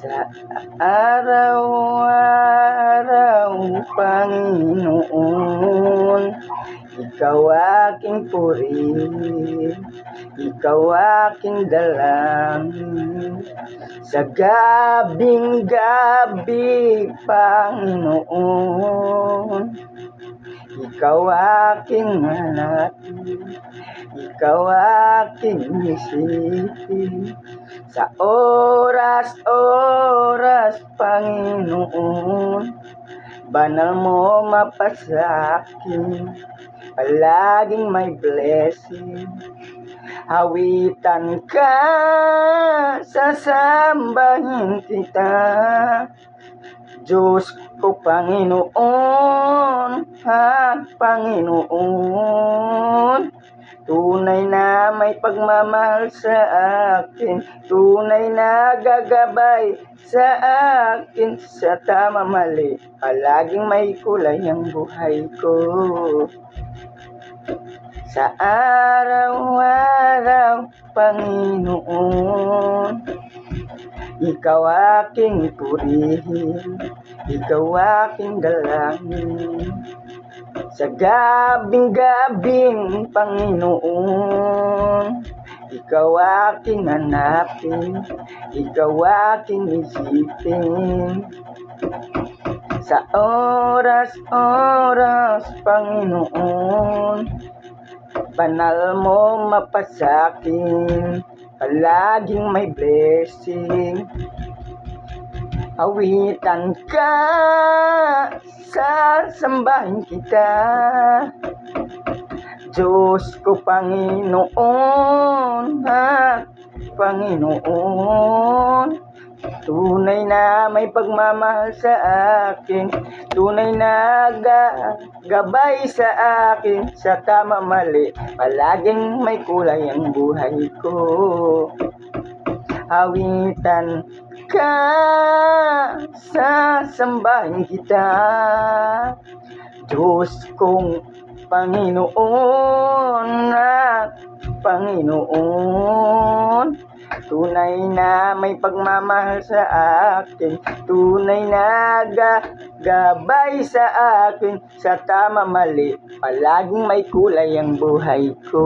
Sa araw-araw, Panginoon, Ikaw aking purihin, Ikaw aking dalangin. Sa gabing-gabi, Panginoon, Ikaw aking hanapin, Ikaw aking isipin. Sa oras-oras, Panginoon, Banal mo mapasakin, palaging may blessing. Hawitan ka, sasambahin kita. Diyos ko, Panginoon, ha, Panginoon. Tunay na may pagmamahal sa akin, tunay na gagabay sa akin sa tama mali. Palaging may kulay ang buhay ko. Sa araw-araw, Panginoon, Ikaw aking purihin, Ikaw aking dalangin. Sa gabing-gabing, Panginoon, Ikaw aking hanapin, Ikaw aking isipin. Sa oras-oras, Panginoon, Banal mo mapasakin, palaging may blessing. Awitan ka, sasambahin kita. Diyos ko, Panginoon, ha, Panginoon. Tunay na may pagmamahal sa akin, tunay na ga, gabay sa akin, sa tama mali, palaging may kulay ang buhay ko. Awitan ka, sasambahin kita. Diyos kong Panginoon at Panginoon. Tunay na may pagmamahal sa akin, tunay na ga, gabay sa akin, sa tama mali, palaging may kulay ang buhay ko.